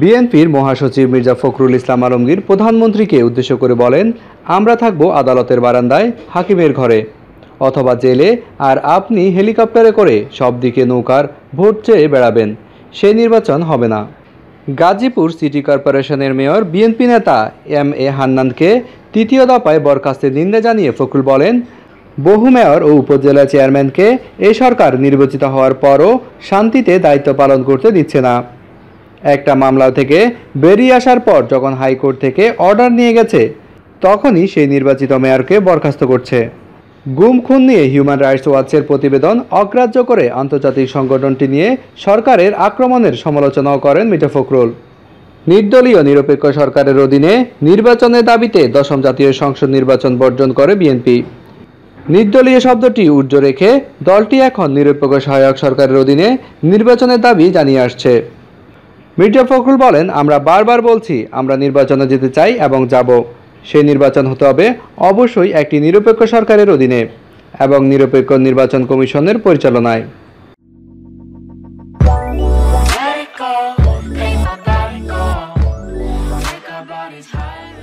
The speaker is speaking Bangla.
বিএনপির মহাসচিব মির্জা ফখরুল ইসলাম আলমগীর প্রধানমন্ত্রীকে উদ্দেশ্য করে বলেন, আমরা থাকব আদালতের বারান্দায়, হাকিমের ঘরে। অথবা জেলে, আর আপনি হেলিকপ্টারে করে সব দিকে নৌকার ভোট চেয়ে বেড়াবেন। সেই নির্বাচন হবে না। গাজীপুর সিটি কর্পোরেশনের মেয়র, বিএনপি নেতা এম এ হান্নানকে তৃতীয় দফায় বরখাস্তের নিন্দা জানিয়ে ফখরুল বলেন বহু মেয়র ও উপজেলা চেয়ারম্যানকে এ সরকার নির্বাচিত হওয়ার পরও শান্তিতে দায়িত্ব পালন করতে দিচ্ছে না। একটা মামলা থেকে বেরিয়ে আসার পর যখন হাইকোর্ট থেকে অর্ডার নিয়ে গেছে, তখনই সেই নির্বাচিত মেয়রকে বরখাস্ত করছে। গুম, খুন নিয়ে হিউম্যান রাইটস ওয়াচের প্রতিবেদন অগ্রাহ্য করে আন্তর্জাতিক সংগঠনটি নিয়ে সরকারের আক্রমণের সমালোচনাও করেন মির্জা ফখরুল। নির্দলীয় নিরপেক্ষ সরকারের অধীনে নির্বাচনের দাবিতে দশম জাতীয় সংসদ নির্বাচন বর্জন করে বিএনপি। নির্দলীয় শব্দটি উজ্জ্ব রেখে দলটি এখন নিরপেক্ষ সহায়ক সরকারের অধীনে নির্বাচনের দাবি জানিয়ে আসছে। মির্জা ফখরুল বলেন, আমরা বারবার বলছি, আমরা নির্বাচনে যেতে চাই এবং যাব। সেই নির্বাচন হতে হবে অবশ্যই একটি নিরপেক্ষ সরকারের অধীনে এবং নিরপেক্ষ নির্বাচন কমিশনের পরিচালনায়। High.